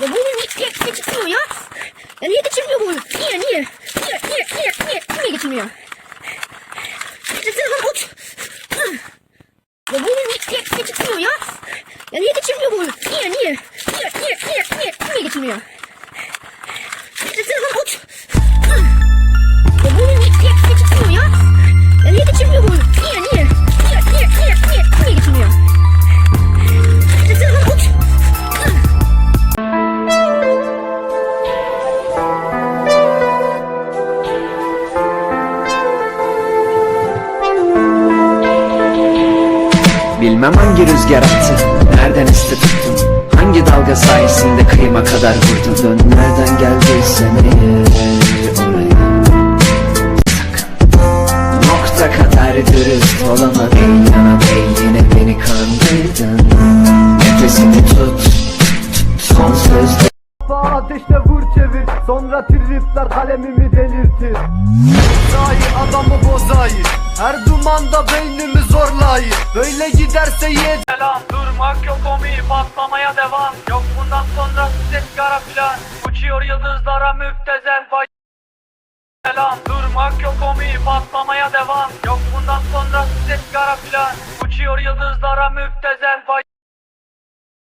내 몸이 이게 이게 집중이야? 야 이게 집중이고 이게 이게 이게 이게 이게 이게 이게 집중이야. 내 몸이 이게 이게 집중이야? 야 이게 Bilmem hangi rüzgar attı Nereden esti tuttun Hangi dalga sayesinde kıyıma kadar vurdun Dön nereden geldiysen eğer oraya Sakın Nokta kadar dürüst olamadın Yana bey yine beni kandırdın. Nefesini tut Son sözde. Sağ vur çevir Sonra tripler kalemimi delirtir. Zahir adamı bozayır Her dumanda beynimi zorlayır Böyle giderse yiyeceğim selam Durmak yok omi patlamaya devam. Yok bundan sonra ses kara filan. Uçuyor yıldızlara müptezel vay Selam Durmak yok omi patlamaya devam. Yok bundan sonra ses kara filan. Uçuyor yıldızlara müptezel vay